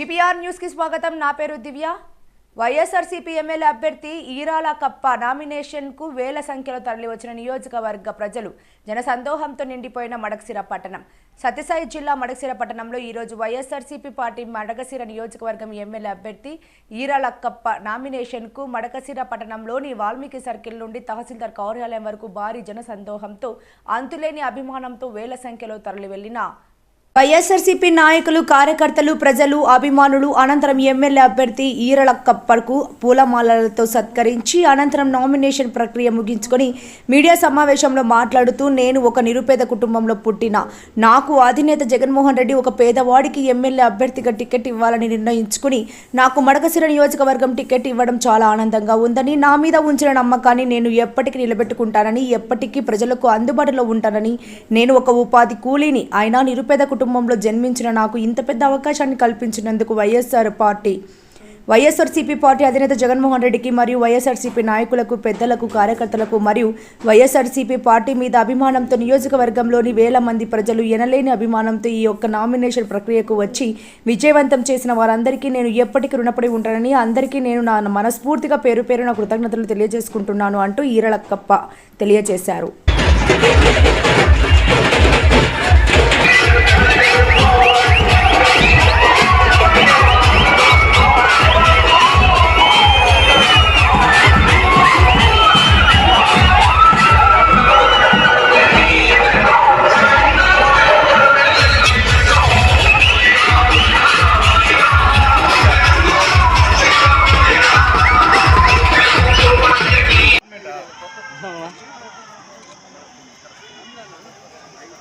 GPR న్యూస్కి స్వాగతం. నా పేరు దివ్య. వైఎస్ఆర్సీపీ ఎమ్మెల్యే అభ్యర్థి ఈరాల కప్ప నామినేషన్కు వేల సంఖ్యలో తరలివచ్చిన నియోజకవర్గ ప్రజలు జనసందోహంతో నిండిపోయిన మడకసిర పట్టణం. సత్యసాయి జిల్లా మడకసిర పట్టణంలో ఈరోజు వైఎస్ఆర్సీపీ పార్టీ మడకసిర నియోజకవర్గం ఎమ్మెల్యే అభ్యర్థి ఈరాల కప్ప నామినేషన్కు మడకసిర పట్టణంలోని వాల్మీకి సర్కిల్ నుండి తహసీల్దార్ కార్యాలయం వరకు భారీ జనసందోహంతో అంతులేని అభిమానంతో వేల సంఖ్యలో తరలివెళ్ళిన వైఎస్ఆర్సీపీ నాయకులు కార్యకర్తలు ప్రజలు అభిమానులు అనంతరం ఎమ్మెల్యే అభ్యర్థి ఈరల కప్పర్కు పూలమాలలతో సత్కరించి అనంతరం నామినేషన్ ప్రక్రియ ముగించుకొని మీడియా సమావేశంలో మాట్లాడుతూ నేను ఒక నిరుపేద కుటుంబంలో పుట్టిన నాకు అధినేత జగన్మోహన్ రెడ్డి ఒక పేదవాడికి ఎమ్మెల్యే అభ్యర్థిగా టికెట్ ఇవ్వాలని నిర్ణయించుకుని నాకు మడకసిర నియోజకవర్గం టికెట్ ఇవ్వడం చాలా ఆనందంగా ఉందని నా మీద ఉంచిన నమ్మకాన్ని నేను ఎప్పటికీ నిలబెట్టుకుంటానని ఎప్పటికీ ప్రజలకు అందుబాటులో ఉంటానని నేను ఒక ఉపాధి కూలీని అయినా నిరుపేద కుటుంబంలో జన్మించిన నాకు ఇంత పెద్ద అవకాశాన్ని కల్పించినందుకు వైఎస్ఆర్ పార్టీ వైఎస్ఆర్సీపీ పార్టీ అధినేత జగన్మోహన్ రెడ్డికి మరియు వైఎస్ఆర్సీపీ నాయకులకు పెద్దలకు కార్యకర్తలకు మరియు వైఎస్ఆర్సీపీ పార్టీ మీద అభిమానంతో నియోజకవర్గంలోని వేల మంది ప్రజలు ఎనలేని అభిమానంతో ఈ యొక్క నామినేషన్ ప్రక్రియకు వచ్చి విజయవంతం చేసిన వారందరికీ నేను ఎప్పటికీ రుణపడి ఉంటానని అందరికీ నేను నా మనస్ఫూర్తిగా పేరు పేరున కృతజ్ఞతలు తెలియజేసుకుంటున్నాను అంటూ ఈరళక్కప్ప తెలియజేశారు.